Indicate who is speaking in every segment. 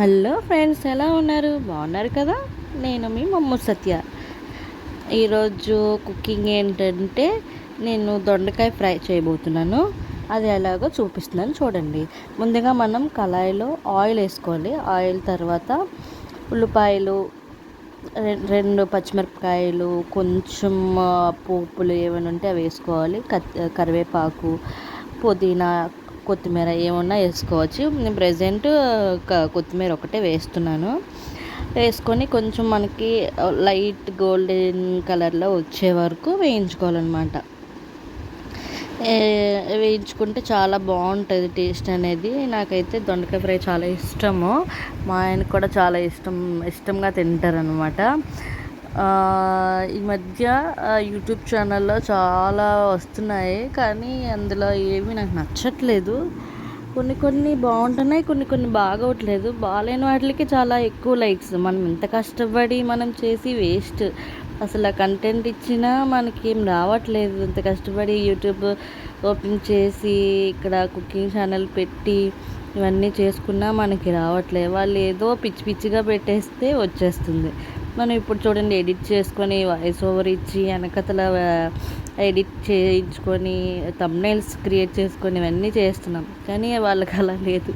Speaker 1: Hello friends ఎలా ఉన్నారు? బాగున్నారు కదా? నేను మీ మమ్మ సత్య. ఈరోజు కుకింగ్ ఏంటంటే నేను దొండకాయ ఫ్రై చేయబోతున్నాను. అది ఎలాగో చూపిస్తున్నాను చూడండి. ముందుగా మనం కళాయిలో ఆయిల్ వేసుకోవాలి. ఆయిల్ తర్వాత ఉల్లిపాయలు రెండు పచ్చిమిరపకాయలు కొంచెం పోపులు ఏమైనా ఉంటే అవి వేసుకోవాలి. కరివేపాకు పుదీనా కొత్తిమీర ఏమన్నా వేసుకోవచ్చు. నేను ప్రజెంట్ కొత్తిమీర ఒకటే వేస్తున్నాను. వేసుకొని కొంచెం మనకి లైట్ గోల్డెన్ కలర్లో వచ్చే వరకు వేయించుకోవాలన్నమాట. వేయించుకుంటే చాలా బాగుంటుంది టేస్ట్ అనేది. నాకైతే దొండకాయ ఫ్రై చాలా ఇష్టము. మా ఆయనకు కూడా చాలా ఇష్టం ఇష్టంగా తింటారనమాట ఈ మధ్య యూట్యూబ్ ఛానల్లో చాలా వస్తున్నాయి. కానీ అందులో ఏమీ నాకు నచ్చట్లేదు. కొన్ని కొన్ని బాగుంటున్నాయి కొన్ని కొన్ని బాగోట్లేదు. బాగాలేని వాటికి చాలా ఎక్కువ లైక్స్ మనం ఇంత కష్టపడి మనం చేసి వేస్ట్ అసలు కంటెంట్ ఇచ్చినా మనకి ఏం రావట్లేదు. ఇంత కష్టపడి యూట్యూబ్ ఓపెన్ చేసి ఇక్కడ కుకింగ్ ఛానల్ పెట్టి ఇవన్నీ చేసుకున్నా మనకి రావట్లేదు వాళ్ళు ఏదో పిచ్చి పిచ్చిగా పెట్టేస్తే వచ్చేస్తుంది. మనం ఇప్పుడు చూడండి ఎడిట్ చేసుకొని వాయిస్ ఓవర్ ఇచ్చి వెనకతల ఎడిట్ చేయించుకొని తమ్నైల్స్ క్రియేట్ చేసుకొని ఇవన్నీ చేస్తున్నాం. కానీ వాళ్ళకి అలా లేదు.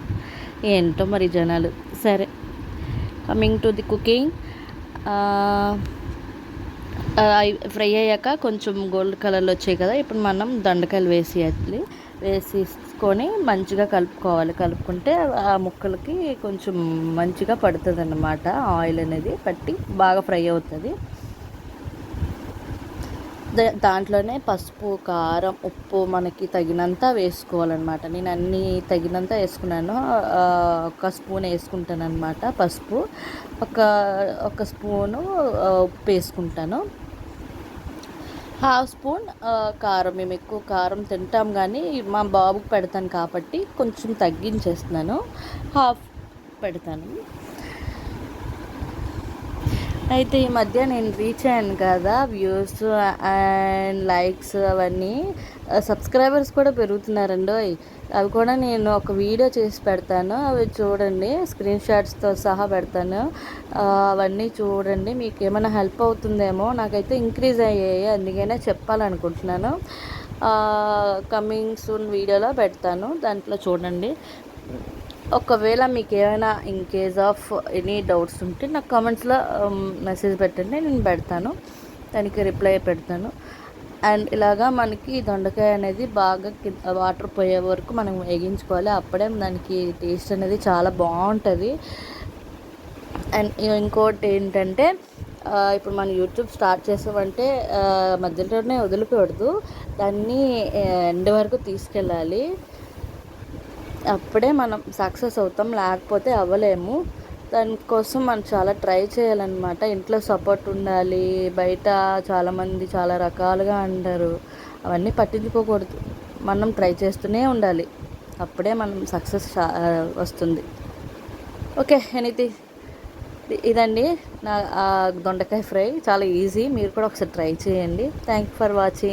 Speaker 1: ఏంటో మరి జనాలు. సరే. Coming to the cooking fry అయ్యాక కొంచెం గోల్డ్ కలర్లో వచ్చాయి కదా. ఇప్పుడు మనం దండకాయలు వేసి వేసి వేసేసుకొని మంచిగా కలుపుకోవాలి. కలుపుకుంటే ఆ ముక్కలకి కొంచెం మంచిగా పడుతుంది అన్నమాట ఆయిల్ అనేది పట్టి బాగా ఫ్రై అవుతుంది. దాంట్లోనే పసుపు కారం ఉప్పు మనకి తగినంత వేసుకోవాలన్నమాట. నేను అన్నీ తగినంత వేసుకున్నాను. ఒక స్పూన్ వేసుకుంటాను అనమాట పసుపు. ఒక ఒక స్పూను ఉప్పు వేసుకుంటాను. హాఫ్ స్పూన్ కారం. మేము ఎక్కువ కారం తింటాం కానీ మా బాబుకి పెడతాను కాబట్టి కొంచెం తగ్గించేస్తున్నాను. హాఫ్ పెడతాను. అయితే ఈ మధ్య నేను రీచ్ అయ్యాను కదా వ్యూస్ అండ్ లైక్స్ అవన్నీ. సబ్స్క్రైబర్స్ కూడా పెరుగుతున్నారండి. అవి కూడా నేను ఒక వీడియో చేసి పెడతాను. అవి చూడండి స్క్రీన్ షాట్స్తో సహా పెడతాను. అవన్నీ చూడండి మీకు ఏమైనా హెల్ప్ అవుతుందేమో. నాకైతే ఇంక్రీజ్ అయ్యాయి అందుకనే చెప్పాలనుకుంటున్నాను. కమింగ్ సూన్ వీడియోలో పెడతాను. దాంట్లో చూడండి. ఒకవేళ మీకు ఏమైనా in case of any doubts ఉంటే నాకు కామెంట్స్లో మెసేజ్ um, పెట్టండి నేను పెడతాను. దానికి రిప్లై పెడతాను. అండ్ ఇలాగా మనకి దొండకాయ అనేది బాగా వాటర్ పోయే వరకు మనం వేగించుకోవాలి. అప్పుడే దానికి టేస్ట్ అనేది చాలా బాగుంటుంది. అండ్ ఇంకోటి ఏంటంటే ఇప్పుడు మనం యూట్యూబ్ స్టార్ట్ చేసామంటే మధ్యలోనే వదిలిపెడదు. దాన్ని ఎండ్ వరకు తీసుకెళ్ళాలి. అప్పుడే మనం సక్సెస్ అవుతాం లేకపోతే అవ్వలేము. దానికోసం మనం చాలా ట్రై చేయాలన్నమాట. ఇంట్లో సపోర్ట్ ఉండాలి బయట చాలామంది చాలా రకాలుగా అంటారు. అవన్నీ పట్టించుకోకూడదు. మనం ట్రై చేస్తూనే ఉండాలి. అప్పుడే మనం సక్సెస్ వస్తుంది. Okay anything. ఇదండి నా దొండకాయ ఫ్రై. చాలా ఈజీ. మీరు కూడా ఒకసారి ట్రై చేయండి. Thank for watching.